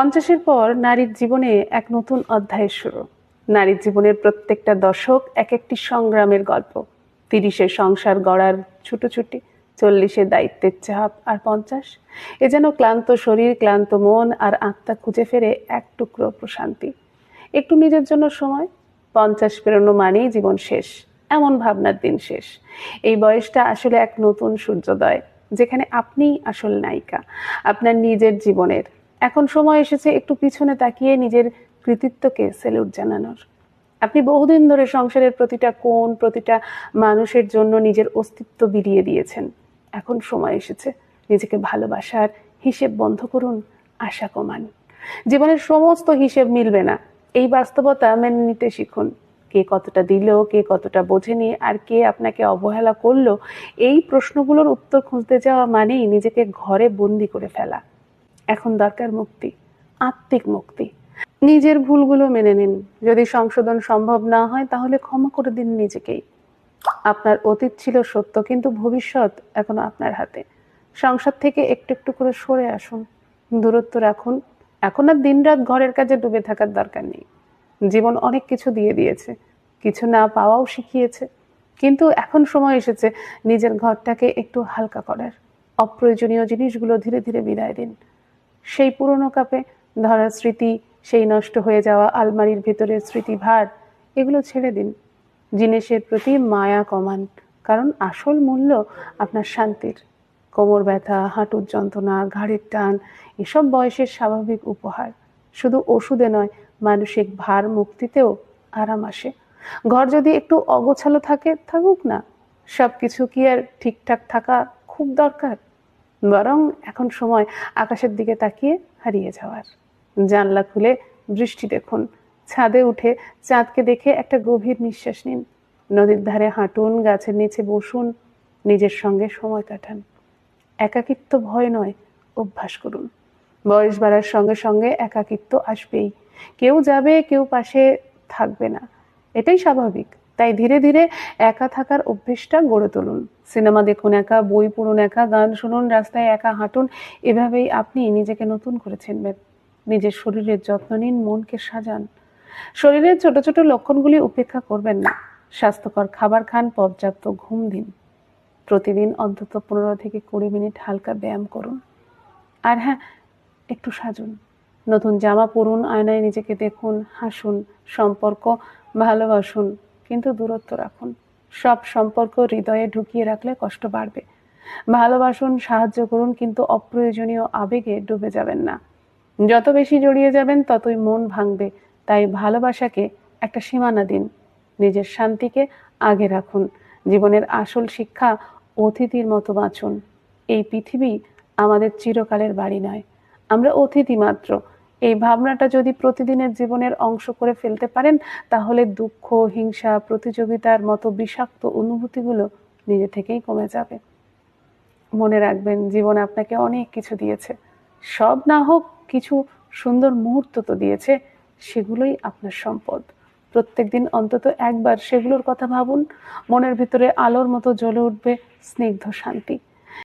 পঞ্চাশের পর নারীর জীবনে এক নতুন অধ্যায়ের শুরু। নারীর জীবনের প্রত্যেকটা দশক এক একটি সংগ্রামের গল্প। তিরিশে সংসার গড়ার ছুটোছুটি, চল্লিশে দায়িত্বের চাপ আর পঞ্চাশ। এ যেন ক্লান্ত শরীর, ক্লান্ত মন আর আত্মা খুঁজে ফেরে এক টুকরো প্রশান্তি। একটু নিজের জন্য সময়, পঞ্চাশ পেরোনো মানেই জীবন শেষ, এমন ভাবনার দিন শেষ। এই বয়সটা আসলে এক নতুন সূর্যোদয়, যেখানে আপনিই আসল নায়িকা। আপনার নিজের জীবনের এখন সময় এসেছে একটু পিছনে তাকিয়ে নিজের কৃতিত্বকে সেলুট জানানোর। আপনি বহুদিন ধরে সংসারের প্রতিটা কোণ, প্রতিটা মানুষের জন্য নিজের অস্তিত্ব বিলিয়ে দিয়েছেন। এখন সময় এসেছে। নিজেকে ভালোবাসার হিসেব বন্ধ করুন, আশা কমান। জীবনের সমস্ত হিসেব মিলবে না। এই বাস্তবতা মেনে নিতে শিখুন। কে কতটা দিল, কে কতটা বোঝেনি, আর কে আপনাকে অবহেলা করল, এই প্রশ্নগুলোর উত্তর খুঁজতে যাওয়া মানেই নিজেকে ঘরে বন্দি করে ফেলা। এখন দরকার মুক্তি, আত্মিক মুক্তি। নিজের ভুলগুলো মেনে নিন। যদি সংশোধন সম্ভব না হয়, তাহলে ক্ষমা করে দিন নিজেকেই। আপনার অতীত ছিল সত্য, কিন্তু ভবিষ্যৎ এখনও আপনার হাতে। সংসার থেকে একটু একটু করে সরে আসুন। দূরত্ব রাখুন। এখন আর দিনরাত ঘরের কাজে ডুবে থাকার দরকার নেই। জীবন অনেক কিছু দিয়ে দিয়েছে। কিছু না পাওয়াও শিখিয়েছে। কিন্তু এখন সময় এসেছে নিজের ঘরটাকে একটু হালকা করার। অপ্রয়োজনীয় জিনিসগুলো ধীরে ধীরে বিদায় দিন। সেই পুরনো কাপে ধরা স্মৃতি, সেই নষ্ট হয়ে যাওয়া আলমারির ভেতরের স্মৃতি ভার এগুলো ছেড়ে দিন। জিনিসের প্রতি মায়া কমান, কারণ আসল মূল্য আপনার শান্তির। কোমর ব্যথা, হাঁটুর যন্ত্রণা, ঘাড়ের টান, এসব বয়সের স্বাভাবিক উপহার। শুধু ওষুধে নয়, মানসিক ভার মুক্তিতেও আরাম আসে। ঘর যদি একটু অগোছালো থাকে, থাকুক না। সব কিছু কি আর ঠিকঠাক থাকা খুব দরকার? বরং এখন সময় আকাশের দিকে তাকিয়ে হারিয়ে যাওয়ার। জানলা খুলে বৃষ্টি দেখুন। ছাদে উঠে চাঁদকে দেখে একটা গভীর নিঃশ্বাস নিন। নদীর ধারে হাঁটুন, গাছের নিচে বসুন, নিজের সঙ্গে সময় কাটান। একাকিত্ব ভয় নয়, অভ্যাস করুন। বয়স বাড়ার সঙ্গে সঙ্গে একাকিত্ব আসবেই। কেউ যাবে, কেউ পাশে থাকবে না। এটাই স্বাভাবিক। তাই ধীরে ধীরে একা থাকার অভ্যেসটা গড়ে তুলুন। সিনেমা দেখুন একা, বই পড়ুন একা, গান শুনুন, রাস্তায় একা হাঁটুন, এভাবেই আপনি নিজেকে নতুন করে চিনবেন। নিজের শরীরের যত্ন নিন, মনকে সাজান। শরীরের ছোট ছোট লক্ষণগুলি উপেক্ষা করবেন না। স্বাস্থ্যকর খাবার খান, পর্যাপ্ত ঘুম দিন। প্রতিদিন অন্তত পনেরো থেকে কুড়ি মিনিট হালকা ব্যায়াম করুন। আর হ্যাঁ একটু সাজুন। নতুন জামা পরুন, আয়নায় নিজেকে দেখুন, হাসুন, সম্পর্ক ভালোবাসুন। কিন্তু দূরত্ব রাখুন। সব সম্পর্ক হৃদয়ে ঢুকিয়ে রাখলে কষ্ট বাড়বে। ভালোবাসুন, সাহায্য করুন, কিন্তু অপ্রয়োজনীয় আবেগে ডুবে যাবেন না। যত বেশি জড়িয়ে যাবেন, ততই মন ভাঙবে। তাই ভালোবাসাকে একটা সীমানা দিন। নিজের শান্তিকে আগে রাখুন। জীবনের আসল শিক্ষা অতিথির মতো বাঁচুন। এই পৃথিবী আমাদের চিরকালের বাড়ি নয়। আমরা অতিথি মাত্র। এই ভাবনাটা যদি প্রতিদিনের জীবনের অংশ করে ফেলতে পারেন, তাহলে দুঃখ, হিংসা, প্রতিযোগিতার মতো বিষাক্ত অনুভূতিগুলো নিজে থেকেই কমে যাবে। মনে রাখবেন, জীবন আপনাকে অনেক কিছু দিয়েছে। সব না হোক, কিছু সুন্দর মুহূর্ত তো দিয়েছে, সেগুলোই আপনার সম্পদ। প্রত্যেকদিন অন্তত একবার সেগুলোর কথা ভাবুন। মনের ভিতরে আলোর মতো জ্বলে উঠবে স্নিগ্ধ শান্তি।